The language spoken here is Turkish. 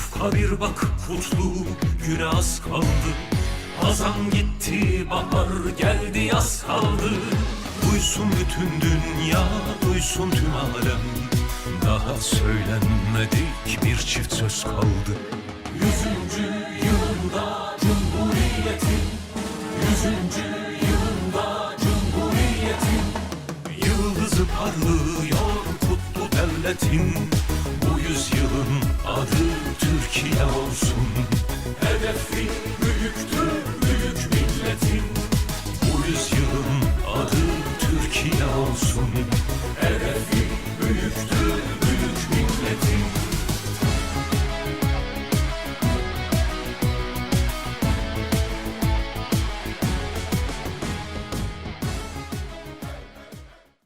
Ufka bir bak kutlu güne az kaldı. Hazan gitti bahar geldi yaz kaldı. Duysun bütün dünya duysun tüm alem. Daha söylenmedik bir çift söz kaldı. Yüzüncü yılında Cumhuriyet'in Yüzüncü yılında Cumhuriyet'in Yıldızı parlıyor kutlu devletin Türkiye olsun. Hedefi büyüktür büyük milletin. Bu yüzyılın adı Türkiye olsun.